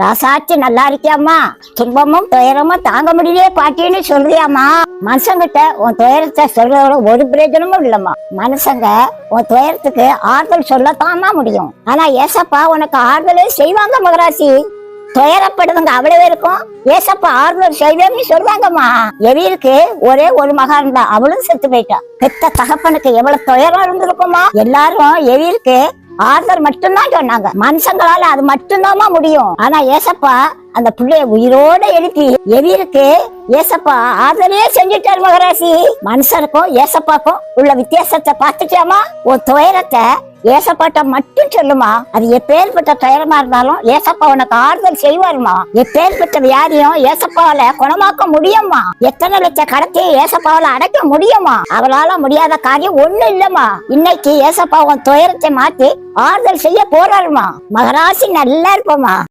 ராசாச்சி நல்லா இருக்கியாம்மா? துன்பமும் துயரமும் தாங்க முடியலையே பாட்டின்னு சொல்றியாம்மா? மனுஷங்கிட்ட உன் துயரத்தை சொல்றதோட ஒரு பிரயோஜனமும் இல்லம்மா. மனுஷங்க உன் துயரத்துக்கு ஆறுதல் சொல்லத்தாம்மா முடியும். ஆனா ஏசப்பா உனக்கு ஆறுதலே செய்வாங்க மகராசி. துயரப்படுதுங்க அவ்வளவு இருக்கும். ஏசப்பா ஆறுதல் செய்வேன்னு சொல்றாங்கம்மா எவிருக்கு ஒரே ஒரு மகா தான் அவளும் செத்து போயிட்டா பெத்த தகப்பனுக்கு எவ்வளவு துயரம் இருந்திருக்குமா எல்லாரும் எவிருக்கு ஆறுதல் மட்டும்தான் சொன்னாங்க. மனுஷங்களால அது மட்டும்தாம்மா முடியும். ஆனா ஏசப்பா அந்த பிள்ளைய உயிரோட எழுப்பி எவிருக்கு ஏசப்பா ஆதரவே செஞ்சுட்டாரு மகராசி. மனுஷனுக்கும் ஏசப்பாக்கும் உள்ள வித்தியாசத்தை பார்த்துட்டியாமா உன் துயரத்தை ஏசப்பாட்ட மட்டும் சொல்லுமா. அது எப்பேற்பட்ட துயரமா இருந்தாலும் ஏசப்பா உனக்கு ஆறுதல் செய்வாருமா. எப்பேற்பட்ட வியாதியும் ஏசப்பாவில குணமாக்க முடியுமா? எத்தனை லட்ச கடத்தையும் ஏசப்பாவில அடைக்க முடியுமா? அவளால முடியாத காரியம் ஒண்ணு இல்லம்மா. இன்னைக்கு ஏசப்பா உன் துயரத்தை மாத்தி ஆறுதல் செய்ய போறாருமா. மகராசி நல்லா இருப்போமா